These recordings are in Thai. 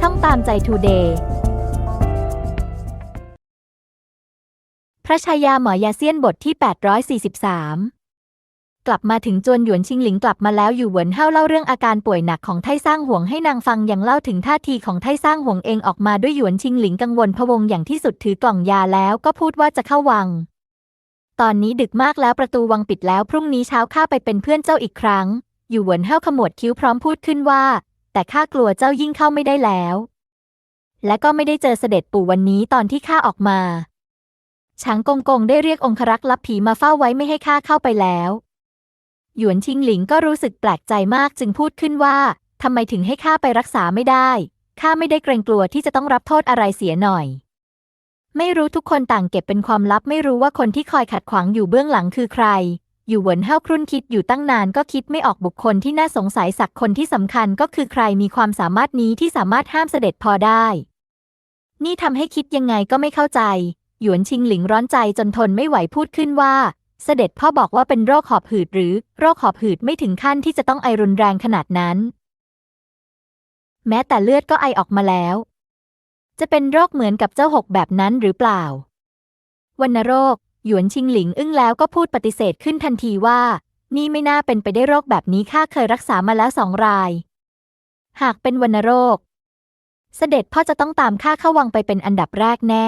ช่องตามใจทูเดย์พระชายาหมอยาเซียนบทที่ 843 กลับมาถึงจวนหยวนชิงหลิงกลับมาแล้วอยู่เหวินเฮาเล่าเรื่องอาการป่วยหนักของไท่ซ่างห่วงให้นางฟังยังเล่าถึงท่าทีของไท่ซ่างห่วงเองออกมาด้วยหยวนชิงหลิงกังวลพะวงอย่างที่สุดถือกล่องยาแล้วก็พูดว่าจะเข้าวัง ตอนนี้ดึกมากแล้วประตูวังปิดแล้วพรุ่งนี้เช้าข้าไปเป็นเพื่อนเจ้าอีกครั้ง อยู่เหวินเฮาขมวดคิ้วพร้อมพูดขึ้นว่า แต่ข้ากลัวเจ้ายิ่งเข้าไม่ได้แล้ว และก็ไม่ได้เจอเสด็จปู่วันนี้ตอนที่ข้าออกมาช้างกงกงได้เรียกองครักษ์ลับผีมาเฝ้าไว้ไม่ให้ข้าเข้าไปแล้ว หยวนชิงหลิงก็รู้สึกแปลกใจมากจึงพูดขึ้นว่าทำไมถึงให้ข้าไปรักษาไม่ได้ ข้าไม่ได้เกรงกลัวที่จะต้องรับโทษอะไรเสียหน่อย ไม่รู้ทุกคนต่างเก็บเป็นความลับไม่รู้ว่าคนที่คอยขัดขวางอยู่เบื้องหลังคือใคร อยู่หวนเฮาครุ่นคิดอยู่ตั้งนานก็คิดไม่ออกบุคคลที่น่าสงสัยสักคนที่สำคัญก็คือใครมีความสามารถนี้ที่สามารถห้ามเสด็จพอได้ นี่ทำให้คิดยังไงก็ไม่เข้าใจ หยวนชิงหลิงร้อนใจจนทนไม่ไหวพูดขึ้นว่า เสด็จพ่อบอกว่าเป็นโรคหอบหืดหรือโรคหอบหืดไม่ถึงขั้นที่จะต้องไอรุนแรงขนาดนั้น แม้แต่เลือดก็ไอออกมาแล้ว จะเป็นโรคเหมือนกับเจ้าหกแบบนั้นหรือเปล่าวัณโรค หยวนชิงหลิงอึ้งแล้วก็พูดปฏิเสธขึ้นทันทีว่า นี่ไม่น่าเป็นไปได้โรคแบบนี้ข้าเคยรักษามาแล้วสองราย หากเป็นวัณโรค เสด็จพ่อจะต้องตามข้าเข้าวังไปเป็นอันดับแรกแน่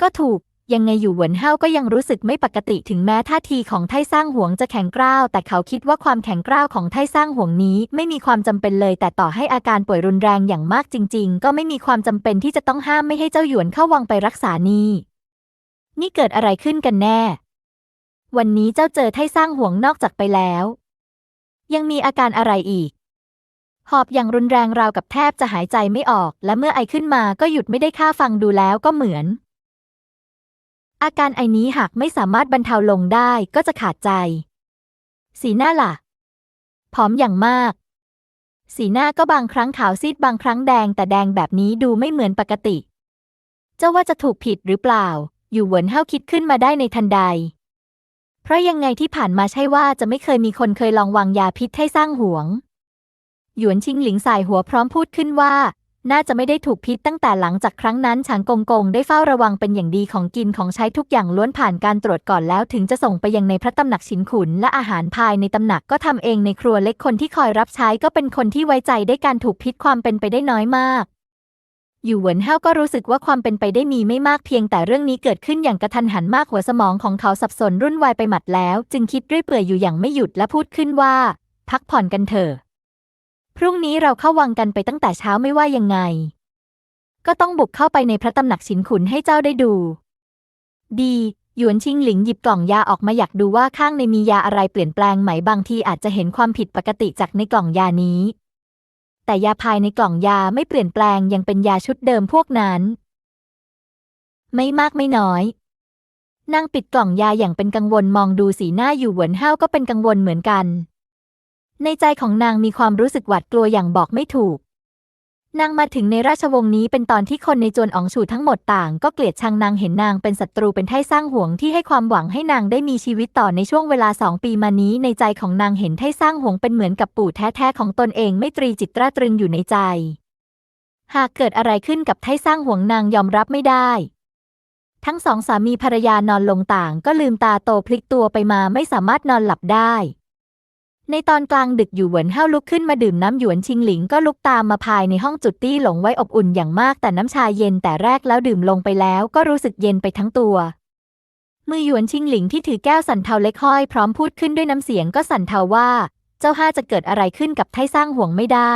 ก็ถูกยังไงอยู่หวนเฮาก็ยังรู้สึกไม่ปกติถึงแม้ท่าทีของไท่ซ่างห่วงจะแข็งกร้าว แต่เขาคิดว่าความแข็งกร้าวของไท่ซ่างห่วงนี้ไม่มีความจำเป็นเลย แต่ต่อให้อาการป่วยรุนแรงอย่างมากจริง ๆ ก็ไม่มีความจำเป็นที่จะต้องห้ามไม่ให้เจ้าหยวนเข้าวังไปรักษานี่ นี่เกิดอะไรขึ้นกันแน่ วันนี้เจ้าเจอไท่ซ่างห่วงนอกจากไปแล้ว ยังมีอาการอะไรอีก หอบอย่างรุนแรงราวกับแทบจะหายใจไม่ออก และเมื่อไอขึ้นมาก็หยุดไม่ได้ค่าฟังดูแล้วก็เหมือน อาการไอนี้หากไม่สามารถบรรเทาลงได้ก็จะขาดใจ สีหน้าล่ะ ผอมอย่างมาก สีหน้าก็บางครั้งขาวซีดบางครั้งแดงแต่แดงแบบนี้ดูไม่เหมือนปกติ เจ้าว่าจะถูกผิดหรือเปล่า อยู่เหวินเฮาคิดขึ้นมาได้ในทันใด เพราะยังไงที่ผ่านมาใช่ว่าจะไม่เคยมีคนเคยลองวางยาพิษให้สร้างห่วง หยวนชิงหลิงสายหัวพร้อมพูดขึ้นว่า น่าจะไม่ได้ถูกพิษตั้งแต่หลังจากครั้งนั้นฉางกงกงได้เฝ้าระวังเป็นอย่างดีของกินของใช้ทุกอย่างล้วนผ่านการตรวจก่อนแล้วถึงจะส่งไปยังในพระตำหนักฉินขุน และอาหารภายในตำหนักก็ทำเองในครัวเล็กคนที่คอยรับใช้ก็เป็นคนที่ไว้ใจได้การถูกพิษความเป็นไปได้น้อยมาก อยู่เหวินเฮาก็รู้สึกว่าความเป็นไปได้มีไม่มากเพียงแต่เรื่องนี้เกิดขึ้นอย่างกระทันหันมากหัวสมองของเขาสับสนรุ่นวายไปหมัดแล้ว จึงคิดเรื่อยเปื่อยอยู่อย่างไม่หยุดและพูดขึ้นว่า พักผ่อนกันเถอะพรุ่งนี้เราเข้าวังกันไปตั้งแต่เช้าไม่ว่ายังไง ก็ต้องบุกเข้าไปในพระตำหนักฉินขุนให้เจ้าได้ดู ดีหยวนชิงหลิงหยิบกล่องยาออกมาอยากดูว่าข้างในมียาอะไรเปลี่ยนแปลงไหมบางทีอาจจะเห็นความผิดปกติจากในกล่องยานี้ แต่ยาภายในกล่องยาไม่เปลี่ยนแปลงยังเป็นยาชุดเดิมพวกนั้น ไม่มากไม่น้อยนางปิดกล่องยาอย่างเป็นกังวลมองดูสีหน้าอยู่เหวินเฮาก็เป็นกังวลเหมือนกัน ในใจของนางมีความรู้สึกหวาดกลัวอย่างบอกไม่ถูก นางมาถึงในราชวงศ์นี้เป็นตอนที่คนในจวนอ๋องฉูทั้งหมดต่าง ก็เกลียดชังนางเห็นนางเป็นศัตรูเป็นไท่สร้างห่วงที่ให้ความหวังให้นางได้มีชีวิตต่อในช่วงเวลาสองปีมานี้ ในใจของนางเห็นไท่สร้างห่วงเป็นเหมือนกับปู่แท้ๆของตนเองไม่ตรีจิตตราตรึงอยู่ในใจ หากเกิดอะไรขึ้นกับไท่สร้างห่วงนางยอมรับไม่ได้ ทั้งสองสามีภรรยานอนลงต่าง ก็ลืมตาโตพลิกตัวไปมาไม่สามารถนอนหลับได้ ในตอนกลางดึกอยู่เหวินเฮาลุกขึ้นมาดื่มน้ำหยวนชิงหลิงก็ลุกตามมาภายในห้องจุดตี้หลงไว้อบอุ่นอย่างมากแต่น้ำชาเย็นแต่แรกแล้วดื่มลงไปแล้วก็รู้สึกเย็นไปทั้งตัว มือหยวนชิงหลิงที่ถือแก้วสันเทาเล็กห้อยพร้อมพูดขึ้นด้วยน้ำเสียงก็สันเทาว่า เจ้าห้าจะเกิดอะไรขึ้นกับไท่สร้างห่วงไม่ได้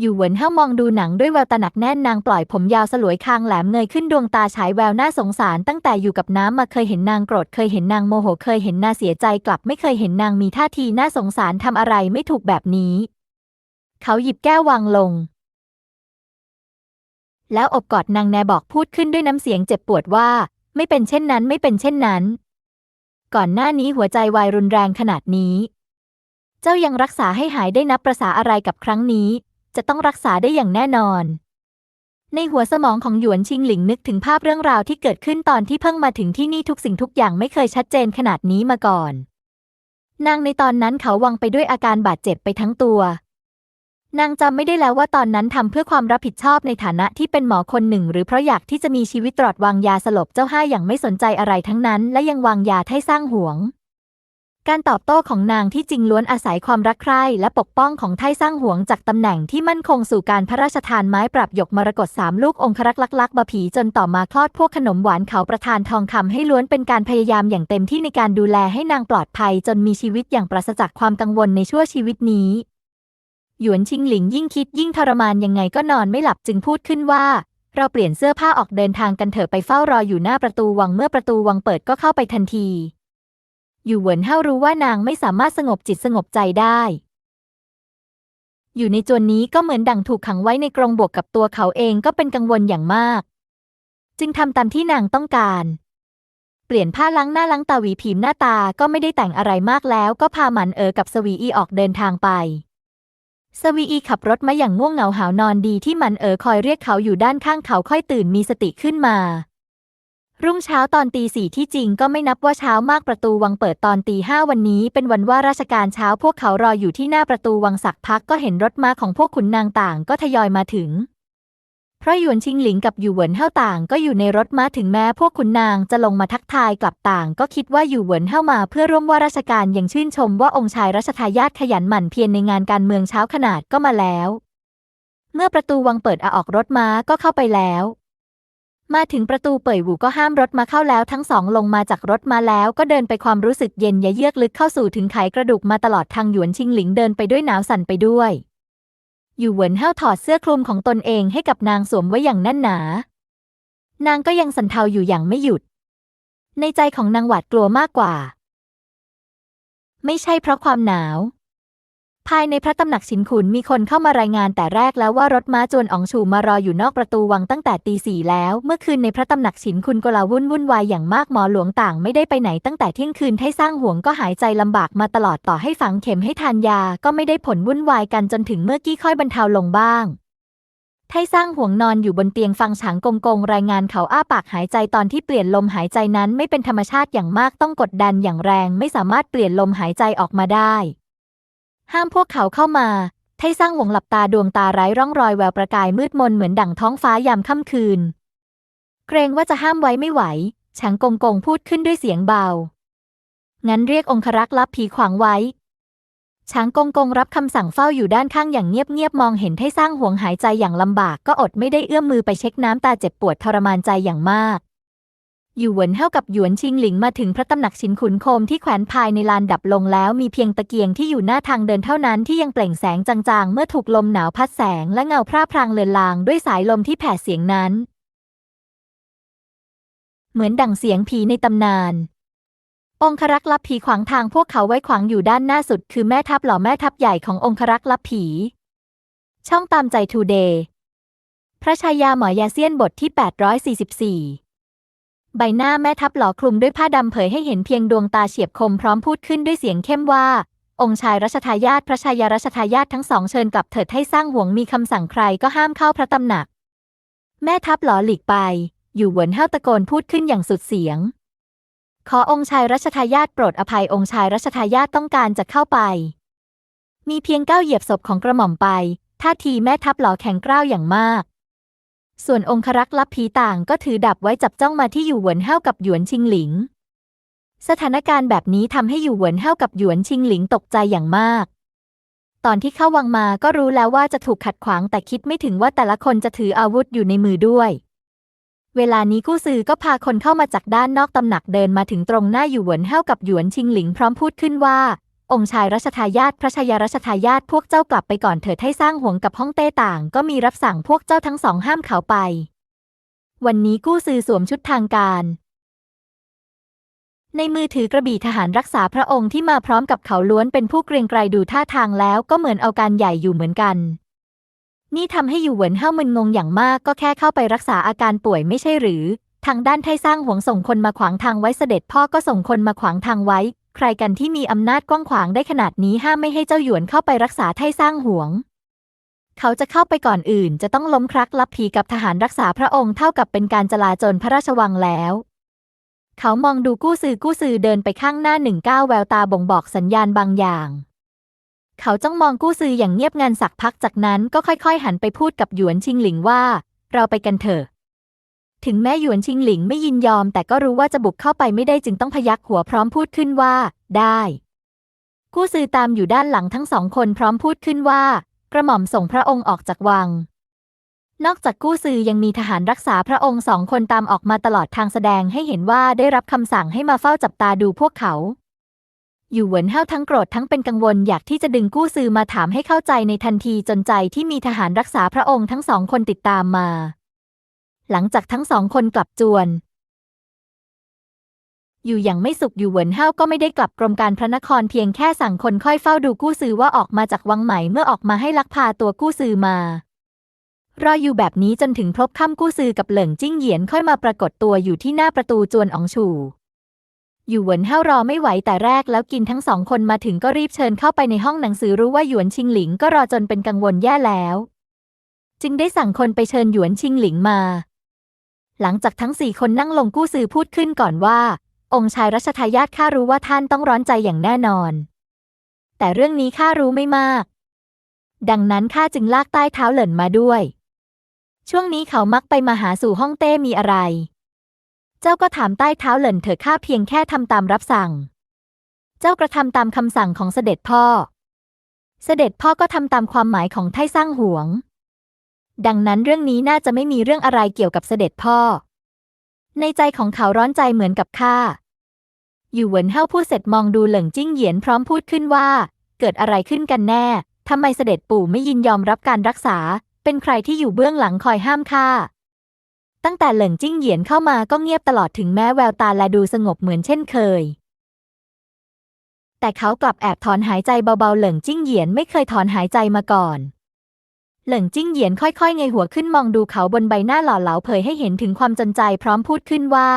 อยู่เหวินเฮามองดูหนังด้วยแววตาหนักแน่นนางปล่อยผมยาวสลวยคางแหลมเงยขึ้นดวงตาฉายแววน่าสงสารตั้งแต่อยู่กับน้ำมาเคยเห็นนางโกรธเคยเห็นนางโมโหเคยเห็นนางเสียใจกลับ ไม่เคยเห็นนางมีท่าทีน่าสงสารทำอะไรไม่ถูกแบบนี้ เขาหยิบแก้ววางลง แล้วอบกอดนางแนบอกพูดขึ้นด้วยน้ำเสียงเจ็บปวดว่า ไม่เป็นเช่นนั้นไม่เป็นเช่นนั้น ก่อนหน้านี้หัวใจวายรุนแรงขนาดนี้ เจ้ายังรักษาให้หายได้นับประษาอะไรกับครั้งนี้ จะต้องรักษาได้อย่างแน่นอน ในหัวสมองของหยวนชิงหลิงนึกถึงภาพเรื่องราวที่เกิดขึ้นตอนที่เพิ่งมาถึงที่นี่ทุกสิ่งทุกอย่างไม่เคยชัดเจนขนาดนี้มาก่อน นางในตอนนั้นเขาวังไปด้วยอาการบาดเจ็บไปทั้งตัวนางจำไม่ได้แล้วว่าตอนนั้นทำเพื่อความรับผิดชอบในฐานะที่เป็นหมอคนหนึ่ง หรือเพราะอยากที่จะมีชีวิตตลอดวางยาสลบเจ้าห้าอย่างไม่สนใจอะไรทั้งนั้น และยังวางยาให้สร้างหวง การตอบโต้ของนางที่จริงล้วนอาศัยความรักใคร่และปกป้องของไทสร้างหวงจากตำแหน่งที่มั่นคงสู่การพระราชทานไม้ปรับหยกมรกตสามลูกองครักษ์ลักลักบะผีจนต่อมาคลอดพวกขนมหวานเขาประทานทองคำให้ล้วนเป็นการพยายามอย่างเต็มที่ในการดูแลให้นางปลอดภัยจนมีชีวิตอย่างปราศจากความกังวลในชั่วชีวิตนี้ หยวนชิงหลิงยิ่งคิดยิ่งทรมานยังไงก็นอนไม่หลับจึงพูดขึ้นว่าเราเปลี่ยนเสื้อผ้าออกเดินทางกันเถอะไปเฝ้ารออยู่หน้าประตูวังเมื่อประตูวังเปิดก็เข้าไปทันที อยู่เหวินเฮารู้ว่านางไม่สามารถสงบจิตสงบใจได้ อยู่ในจวนนี้ก็เหมือนดั่งถูกขังไว้ในกรงบวกกับตัวเขาเองก็เป็นกังวลอย่างมาก จึงทำตามที่นางต้องการ เปลี่ยนผ้าล้างหน้าล้างตาหวีผิวหน้าตาก็ไม่ได้แต่งอะไรมากแล้ว ก็พาหมันเอ๋อกับสวีอีออกเดินทางไปสวีอีขับรถมาอย่างง่วงเหงาหาวนอนดีที่หมันเอ๋อคอยเรียกเขาอยู่ด้านข้างเขาค่อยตื่นมีสติขึ้นมา รุ่งเช้าตอนตีสี่ที่จริงก็ไม่นับว่าเช้ามากประตูวังเปิดตอนตีห้าวันนี้ เป็นวันว่าราชการเช้าพวกเขารออยู่ที่หน้าประตูวังสักพักก็เห็นรถม้าของพวกขุนนางต่างก็ทยอยมาถึง เพราะหยวนชิงหลิงกับอยู่เหวินเฮาต่างก็อยู่ในรถม้าถึงแม้พวกขุนนางจะลงมาทักทายกลับต่าง ก็คิดว่าอยู่เหวินเฮามาเพื่อร่วมว่าราชการยังชื่นชมว่าองค์ชายรัชทายาทขยันหมั่นเพียรในงานการเมืองเช้าขนาดก็มาแล้ว เมื่อประตูวังเปิดอาออกรถม้าก็เข้าไปแล้ว มาถึงประตูเป่ยหวูก็ห้ามรถมาเข้าแล้วทั้งสองลงมาจากรถมาแล้วก็เดินไปความรู้สึกเย็นยะเยือกลึกเข้าสู่ถึงไขกระดูกมาตลอดทางหยวนชิงหลิงเดินไปด้วยหนาวสั่นไปด้วยอยู่เหวินเฮาถอดเสื้อคลุมของตนเองให้กับนางสวมไว้อย่างแน่นหนา นางก็ยังสันเทาอยู่อย่างไม่หยุด ในใจของนางหวาดกลัวมากกว่า ไม่ใช่เพราะความหนาว ภายในพระตำหนักฉินขุนมีคนเข้ามารายงานแต่แรกแล้วว่ารถม้าจวนอ๋องชูมารออยู่นอกประตูวังตั้งแต่ตีสี่แล้ว เมื่อคืนในพระตำหนักฉินคุณกลาวุ่นวุ่นวายอย่างมากหมอหลวงต่างไม่ได้ไปไหนตั้งแต่เที่ยงคืนให้สร้างห่วงก็หายใจลำบากมาตลอดต่อให้ฝังเข็มให้ทานยา ก็ไม่ได้ผลวุ่นวายกันจนถึงเมื่อกี้ค่อยบรรเทาลงบ้างไทสร้างห่วงนอนอยู่บนเตียงฟังฉางกงกงรายงานเขาอ้าปากหายใจตอนที่เปลี่ยนลมหายใจนั้นไม่เป็นธรรมชาติอย่างมากต้องกดดันอย่างแรง ไม่สามารถเปลี่ยนลมหายใจออกมาได้ ห้ามพวกเขาเข้ามาไทสร้างหวงหลับตาดวงตาไร้ร่องรอยแววประกายมืดมนเหมือนดั่งท้องฟ้ายามค่ำคืน เกรงว่าจะห้ามไว้ไม่ไหวฉางกงกงพูดขึ้นด้วยเสียงเบา งั้นเรียกองครักษ์ลับผีขวางไว้ช้างกงกงรับคำสั่งเฝ้าอยู่ด้านข้างอย่างเงียบๆมองเห็นไทสร้างห่วงหายใจอย่างลำบากก็อดไม่ได้เอื้อมมือไปเช็คน้ำตาเจ็บปวดทรมานใจอย่างมาก อยู่เหวินเท่ากับหยวนชิงหลิงมาถึงพระตำหนักชินขุนโคมที่แขวนภายในลานดับลงแล้วมีเพียงตะเกียงที่อยู่หน้าทางเดินเท่านั้นที่ยังเปล่งแสงจางๆ เมื่อถูกลมหนาวพัดแสงและเงาพร่าพรางเลือนลางด้วยสายลมที่แผ่เสียงนั้น เหมือนดั่งเสียงผีในตำนาน องครักษ์ลับผีขวางทางพวกเขาไว้ขวางอยู่ด้านหน้าสุด คือแม่ทัพหล่อแม่ทัพใหญ่ขององครักษ์ลับผี ช่องตามใจทูเดย์พระชายาหมอยาเซียนบทที่ 844 ใบหน้าแม่ทัพหล่อคลุมด้วยผ้าดำเผยให้เห็นเพียงดวงตาเฉียบคมพร้อมพูดขึ้นด้วยเสียงเข้มว่า องค์ชายรัชทายาทพระชายารัชทายาททั้งสองเชิญกลับเถิดให้สร้างห่วงมีคำสั่งใครก็ห้ามเข้าพระตำหนัก แม่ทัพหล่อหลีกไป อยู่หวนเฮาตะโกนพูดขึ้นอย่างสุดเสียง ขอองค์ชายรัชทายาทโปรดอภัยองค์ชายรัชทายาทต้องการจะเข้าไป มีเพียงก้าวเหยียบศพของกระหม่อมไปท่าทีแม่ทัพหล่อแข็งกร้าวอย่างมาก ส่วนองครักษ์ลับผีต่างก็ถือดับไว้จับจ้องมาที่อยู่หวนเฮากับหยวนชิงหลิง สถานการณ์แบบนี้ทำให้อยู่หวนเฮากับหยวนชิงหลิงตกใจอย่างมาก ตอนที่เข้าวังมาก็รู้แล้วว่าจะถูกขัดขวางแต่คิดไม่ถึงว่าแต่ละคนจะถืออาวุธอยู่ในมือด้วย เวลานี้กู้ซือก็พาคนเข้ามาจากด้านนอกตำหนักเดินมาถึงตรงหน้าอยู่หวนเฮากับหยวนชิงหลิงพร้อมพูดขึ้นว่า องค์ชายรัชทายาทพระชายารัชทายาทพวกเจ้ากลับไปก่อนเถิดให้สร้างห่วงกับฮ่องเต้ต่าง ก็มีรับสั่งพวกเจ้าทั้งสองห้ามเขาไป วันนี้กู้ซือสวมชุดทางการ ในมือถือกระบี่ทหารรักษาพระองค์ที่มาพร้อมกับเขาล้วนเป็นผู้เกรงไกรดูท่าทางแล้วก็เหมือนเอาการใหญ่อยู่เหมือนกัน นี่ทำให้อยู่เหวินเฮ้ามึนงงอย่างมากก็แค่เข้าไปรักษาอาการป่วยไม่ใช่หรือทางด้านไทสร้างหวงส่งคนมาขวางทางไว้เสด็จพ่อก็ส่งคนมาขวางทางไว้ ใครกันที่มีอำนาจกว้างขวางได้ขนาดนี้ห้ามไม่ให้เจ้าหยวนเข้าไปรักษาไทสร้างหวง เขาจะเข้าไปก่อนอื่น จะต้องล้มครักลับผีกับทหารรักษาพระองค์เท่ากับเป็นการจลาจลพระราชวังแล้ว เขามองดูกู้ซือกู้ซือเดินไปข้างหน้าหนึ่งก้าวแววตาบ่งบอกสัญญาณบางอย่าง เขาจ้องมองกู้ซืออย่างเงียบงันสักพักจากนั้นก็ค่อยๆ หันไปพูดกับหยวนชิงหลิงว่า เราไปกันเถอะ ถึงแม้หยวนชิงหลิงไม่ยินยอม แต่ก็รู้ว่าจะบุกเข้าไปไม่ได้จึงต้องพยักหัวพร้อมพูดขึ้นว่า ได้กู้ซือตามอยู่ด้านหลังทั้งสองคนพร้อมพูดขึ้นว่า กระหม่อมส่งพระองค์ออกจากวัง นอกจากกู้ซือยังมีทหารรักษาพระองค์สองคนตามออกมาตลอดทางแสดงให้เห็นว่าได้รับคำสั่งให้มาเฝ้าจับตาดูพวกเขา อยู่เหวินเฮาทั้งโกรธทั้งเป็นกังวลอยากที่จะดึงกู้ซือมาถามให้เข้าใจในทันทีจนใจที่มีทหารรักษาพระองค์ทั้งสองคนติดตามมา หลังจากทั้งสองคนกลับจวน อยู่อย่างไม่สุขอยู่เหวินเฮาก็ไม่ได้กลับกรมการพระนครเพียงแค่สั่งคนค่อยเฝ้าดูกู้ซือว่าออกมาจากวังไหมเมื่อออกมาให้ลักพาตัวกู้ซือมารออยู่แบบนี้จนถึงพบค่ำกู้ซือกับเหลิงจิ้งเหยียนค่อยมาปรากฏตัวอยู่ที่หน้าประตูจวนอองชู อยู่เหวินเฮารอไม่ไหวแต่แรกแล้วกินทั้งสองคนมาถึงก็รีบเชิญเข้าไปในห้องหนังสือรู้ว่าหยวนชิงหลิงก็รอจนเป็นกังวลแย่แล้ว จึงได้สั่งคนไปเชิญหยวนชิงหลิงมา หลังจากทั้งสี่คนนั่งลงกู้ซือพูดขึ้นก่อนว่า องค์ชายรัชทายาทข้ารู้ว่าท่านต้องร้อนใจอย่างแน่นอน แต่เรื่องนี้ข้ารู้ไม่มาก ดังนั้นข้าจึงลากใต้เท้าเหลินมาด้วย ช่วงนี้เขามักไปมาหาสู่ห้องเต้มีอะไร เจ้าก็ถามใต้เท้าเหลินเถอะข้าเพียงแค่ทำตามรับสั่ง เจ้ากระทำตามคำสั่งของเสด็จพ่อ เสด็จพ่อก็ทำตามความหมายของไท่สร้างหวง ดังนั้นเรื่องนี้น่าจะไม่มีเรื่องอะไรเกี่ยวกับเสด็จพ่อ ในใจของเขาร้อนใจเหมือนกับข้า อยู่เหวินเฮาพูดเสร็จมองดูเหลิงจิ้งเหยียนพร้อมพูดขึ้นว่า เกิดอะไรขึ้นกันแน่ ทำไมเสด็จปู่ไม่ยินยอมรับการรักษา เป็นใครที่อยู่เบื้องหลังคอยห้ามข้า ตั้งแต่เหลิงจิ้งเหยียนเข้ามาก็เงียบตลอดถึงแม้แววตาและดูสงบเหมือนเช่นเคยแต่เขากลับแอบถอนหายใจเบาๆ เหลิงจิ้งเหยียนไม่เคยถอนหายใจมาก่อน เหลิงจิ้งเหยียนค่อยๆเงยหัวขึ้นมองดูเขาบนใบหน้าหล่อเหลาเผยให้เห็นถึงความจนใจพร้อมพูดขึ้นว่า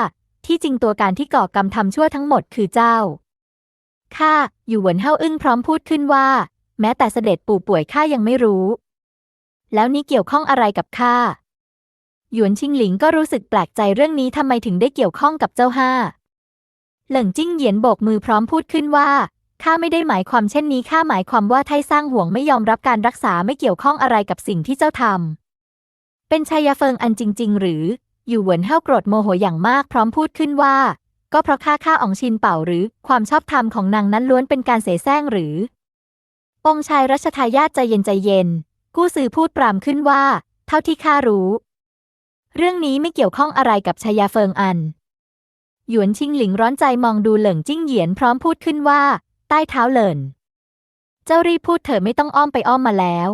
ที่จริงตัวการที่ก่อกรรมทำชั่วทั้งหมดคือเจ้าข้าอยู่หวนเฮาอึ้งพร้อมพูดขึ้นว่า แม้แต่เสด็จปู่ป่วยข้ายังไม่รู้ แล้วนี้เกี่ยวข้องอะไรกับข้าหยวนชิงหลิงก็รู้สึกแปลกใจเรื่องนี้ทำไมถึงได้เกี่ยวข้องกับเจ้าห้า เหลิงจิ้งเหยียนโบกมือพร้อมพูดขึ้นว่า ข้าไม่ได้หมายความเช่นนี้ข้าหมายความว่าไทสร้างห่วงไม่ยอมรับการรักษาไม่เกี่ยวข้องอะไรกับสิ่งที่เจ้าทำเป็นชายาเฟิงอันจริง ๆ หรือ อยู่เหวินเฮาโกรธโมโหอย่างมากพร้อมพูดขึ้นว่า ก็เพราะข้าข้าอองชินเป่าหรือ ความชอบธรรมของนางนั้นล้วนเป็นการเสแสร้งหรือ องชายรัชทายาทใจเย็นใจเย็น กู้ซือพูดปรามขึ้นว่า เท่าที่ข้ารู้ เรื่องนี้ไม่เกี่ยวข้องอะไรกับชายาเฟิงอันหยวนชิงหลิงร้อนใจมองดูเหลิงจิ้งเหยียนพร้อมพูดขึ้นว่า ใต้เท้าเลิน เจ้ารีพูดเถอะไม่ต้องอ้อมไปอ้อมมาแล้ว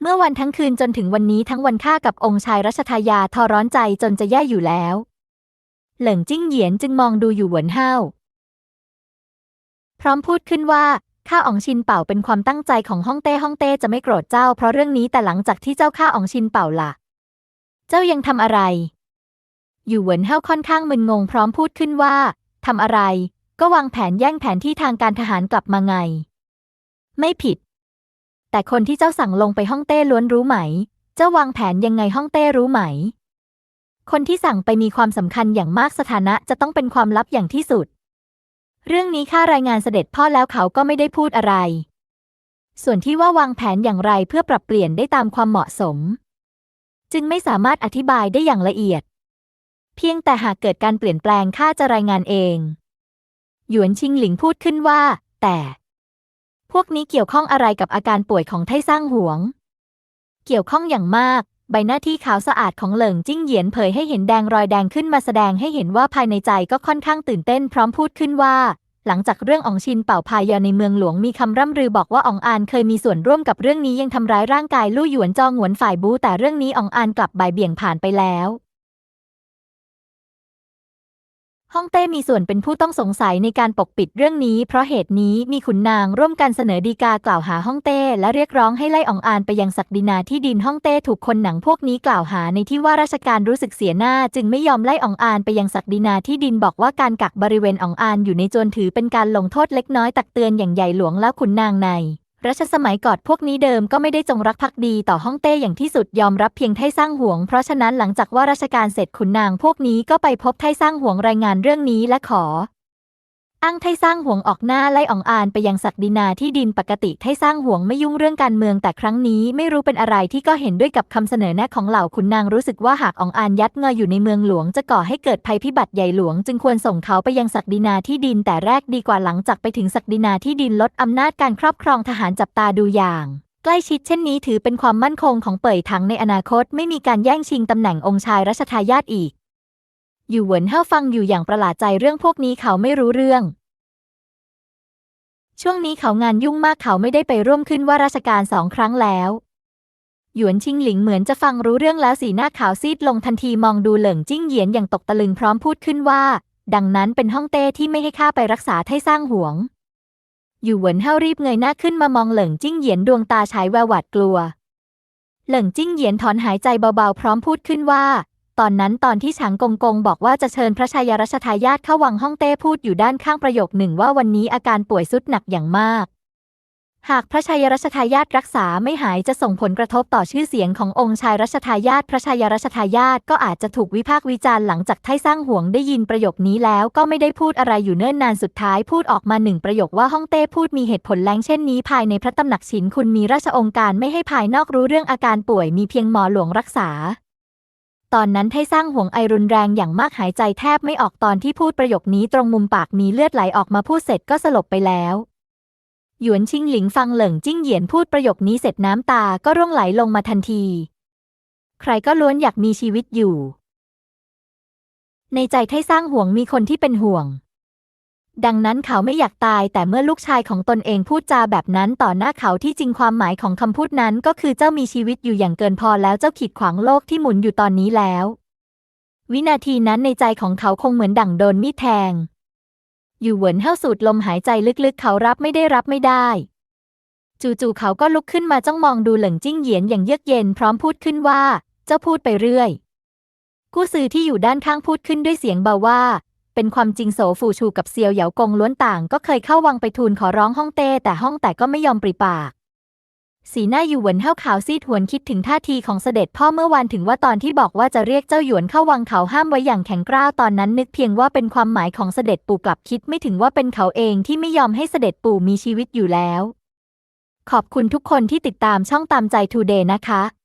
เมื่อวันทั้งคืนจนถึงวันนี้ทั้งวันข้ากับองค์ชายรัชทายาทอร้อนใจจนจะแย่อยู่แล้ว เหลิงจิ้งเหยียนจึงมองดูอยู่หวนเฮาพร้อมพูดขึ้นว่าข้าอองชินเป่าเป็นความตั้งใจของฮ่องเต้ฮ่องเต้จะไม่โกรธเจ้า เพราะเรื่องนี้แต่หลังจากที่เจ้าข้าอองชินเป่าล่ะ เจ้ายังทำอะไร อยู่เหวินเฮาค่อนข้างมึนงงพร้อมพูดขึ้นว่าทำอะไร ก็วางแผนแย่งแผนที่ทางการทหารกลับมาไง ไม่ผิด แต่คนที่เจ้าสั่งลงไปฮ่องเต้ล้วนรู้ไหม เจ้าวางแผนยังไงฮ่องเต้รู้ไหม คนที่สั่งไปมีความสำคัญอย่างมากสถานะจะต้องเป็นความลับอย่างที่สุด เรื่องนี้ข้ารายงานเสด็จพ่อแล้วเขาก็ไม่ได้พูดอะไร ส่วนที่ว่าวางแผนอย่างไรเพื่อปรับเปลี่ยนได้ตามความเหมาะสม จึงไม่สามารถอธิบายได้อย่างละเอียด เพียงแต่หากเกิดการเปลี่ยนแปลงข้าจะรายงานเอง หยวนชิงหลิงพูดขึ้นว่า แต่ พวกนี้เกี่ยวข้องอะไรกับอาการป่วยของไท่สร้างหวง เกี่ยวข้องอย่างมาก ใบหน้าที่ขาวสะอาดของเหลิงจิ้งเหยียนเผยให้เห็นแดงรอยแดงขึ้นมาแสดงให้เห็นว่าภายในใจก็ค่อนข้างตื่นเต้นพร้อมพูดขึ้นว่า หลังจากเรื่องอองชินเป่าพายอในเมืองหลวงมีคำร่ำรือบอกว่าอองอานเคยมีส่วนร่วมกับเรื่องนี้ยังทำร้ายร่างกายลู่หยวนจองหวนฝ่ายบูแต่เรื่องนี้อองอานกลับบ่ายเบี่ยงผ่านไปแล้ว ฮ่องเต้มีส่วนเป็นผู้ต้องสงสัยในการปกปิดเรื่องนี้ เพราะเหตุนี้มีขุนนางร่วมกันเสนอดีกากล่าวหาฮ่องเต้และเรียกร้องให้ไล่อองอานไปยังศักดินาที่ดินฮ่องเต้ถูกคนหนังพวกนี้กล่าวหาในที่ว่าราชการรู้สึกเสียหน้า จึงไม่ยอมไล่อองอานไปยังศักดินาที่ดินบอกว่าการกักบริเวณอองอานอยู่ในจรถือเป็นการลงโทษเล็กน้อยตักเตือนอย่างใหญ่หลวงแล้วขุนนางใน รัชสมัยก่อนพวกนี้เดิมก็ไม่ได้จงรักภักดีต่อฮ่องเต้อย่างที่สุดยอมรับเพียงไท่สร้างหวง เพราะฉะนั้นหลังจากว่าราชการเสร็จขุนนางพวกนี้ก็ไปพบไท่สร้างหวงรายงานเรื่องนี้และขอ อ้างไทสร้างห่วงออกหน้าไล่อองอานไปยังศักดินาที่ดินปกติไทสร้างห่วงไม่ยุ่งเรื่องการเมืองแต่ครั้งนี้ไม่รู้เป็นอะไรที่ก็เห็นด้วยกับคำเสนอแนะของเหล่าขุนนางรู้สึกว่าหากอองอานยัดเงยอยู่ในเมืองหลวงจะก่อให้เกิดภัยพิบัติใหญ่หลวง จึงควรส่งเขาไปยังศักดินาที่ดินแต่แรกดีกว่าหลังจากไปถึงศักดินาที่ดินลดอำนาจการครอบครองทหารจับตาดูอย่างใกล้ชิดเช่นนี้ถือเป็นความมั่นคงของเป่ยถังในอนาคตไม่มีการแย่งชิงตำแหน่งองค์ชายรัชทายาทอีก อยู่เหวินเฮาฟังอยู่อย่างประหลาดใจเรื่องพวกนี้เขาไม่รู้เรื่อง ช่วงนี้เขางานยุ่งมากเขาไม่ได้ไปร่วมขึ้นว่าราชการสองครั้งแล้ว หยวนชิงหลิงเหมือนจะฟังรู้เรื่องแล้วสีหน้าขาวซีดลงทันทีมองดูเหลิงจิ้งเหยียนอย่างตกตะลึงพร้อมพูดขึ้นว่า ดังนั้นเป็นห้องเต้ที่ไม่ให้ข้าไปรักษาไท่สร้างห่วง อยู่เหวินเฮารีบเงยหน้าขึ้นมามองเหลิงจิ้งเหยียนดวงตาฉายแววหวาดกลัว เหลิงจิ้งเหยียนถอนหายใจเบาๆ พร้อมพูดขึ้นว่า ตอนนั้นตอนที่ฉางกงกงบอกว่าจะเชิญพระชายรัชทายาทเข้าวังห้องเต้พูดอยู่ด้านข้างประโยคหนึ่งว่าวันนี้อาการป่วยสุดหนักอย่างมาก หากพระชายรัชทายาทรักษาไม่หายจะส่งผลกระทบต่อชื่อเสียงขององค์ชายรัชทายาทพระชายรัชทายาทก็อาจจะถูกวิพากษ์วิจารณ์หลังจากไท่สร้างห่วงได้ยินประโยคนี้แล้วก็ไม่ได้พูดอะไรอยู่เนิ่นนานสุดท้ายพูดออกมาหนึ่งประโยคว่าฮ่องเต้พูดมีเหตุผลแรงเช่นนี้ภายในพระตำหนักฉินคุณมีราชองค์การไม่ให้ภายนอกรู้เรื่องอาการป่วยมีเพียงหมอหลวงรักษา ตอนนั้นไท่สร้างห่วงไอรุนแรงอย่างมากหายใจแทบไม่ออกตอนที่พูดประโยคนี้ตรงมุมปากมีเลือดไหลออกมาพูดเสร็จก็สลบไปแล้วหยวนชิงหลิงฟังเหลิงจิ้งเหยียนพูดประโยคนี้เสร็จน้ำตาก็ร่วงไหลลงมาทันที ใครก็ล้วนอยากมีชีวิตอยู่ ในใจไท่สร้างห่วงมีคนที่เป็นห่วง ดังนั้นเขาไม่อยากตาย แต่เมื่อลูกชายของตนเองพูดจาแบบนั้นต่อหน้าเขาที่จริงความหมายของคำพูดนั้นก็คือเจ้ามีชีวิตอยู่อย่างเกินพอแล้วเจ้าขีดขวางโลกที่หมุนอยู่ตอนนี้แล้ว วินาทีนั้นในใจของเขาคงเหมือนดั่งโดนมีดแทง อยู่เหวินเห้าสูดลมหายใจลึกๆ เขารับไม่ได้รับไม่ได้ จู่ๆเขาก็ลุกขึ้นมาจ้องมองดูเหลิงจิ้งเหยียนอย่างเยือกเย็นพร้อมพูดขึ้นว่า เจ้าพูดไปเรื่อยกู้ซือที่อยู่ด้านข้างพูดขึ้นด้วยเสียงเบาว่า เป็นความจริงโสฟูชูกับเซียวเหยากงล้วนต่างก็เคยเข้าวังไปทูลขอร้องห้องเต้แต่ห้องแต่ก็ไม่ยอมปริปาก สีหน้าอยู่เหวินเห้าขาวซีดหวนคิดถึงท่าทีของเสด็จพ่อเมื่อวานถึงว่าตอนที่บอกว่าจะเรียกเจ้าหยวนเข้าวังเขาห้ามไว้อย่างแข็งกร้าวตอนนั้นนึกเพียงว่าเป็นความหมายของเสด็จปู่กลับคิดไม่ถึงว่าเป็นเขาเองที่ไม่ยอมให้เสด็จปู่มีชีวิตอยู่แล้ว ขอบคุณทุกคนที่ติดตามช่องตามใจทูเดย์นะคะ